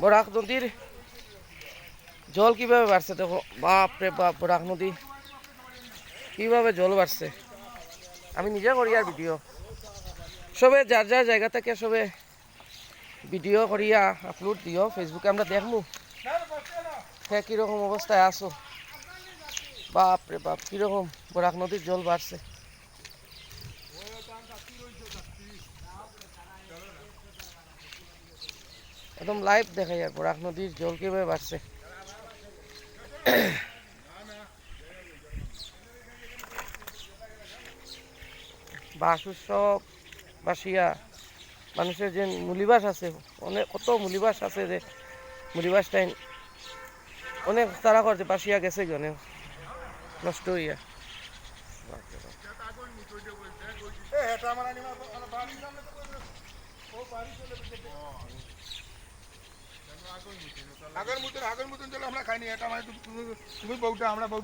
বরাক নদীর জল কীভাবে বাড়ছে দেখো? বাপ রে বাপ বরাক নদী। কীভাবে জল বাড়ছে আমি নিজে করি আর ভিডিও সবে যার যার জায়গা থেকে সবে ভিডিও করিয়া আপলোড দিও ফেসবুকে আমরা দেখমু। হ্যাঁ কীরকম অবস্থায় আছো। বাপ রে বাপ, কীরকম বরাক নদীর জল বাড়ছে একদম লাইভ দেখাই আর বরাক নদীর জল কীভাবে বাড়ছে। বাস উৎসব, বাসিয়া, মানুষের যে মুলিবাস আছে, অনেক, কত মুলিবাস আছে যে মুলিবাস টাইম। অনেক তারা করছে, বাসিয়া গেছে অনেক। নষ্ট হইয়া। આગળ મુતર આગળ મુતર ચલો હમણાં ખાઈ નહીં એટલા માટે તું બહુ હમણાં બહુ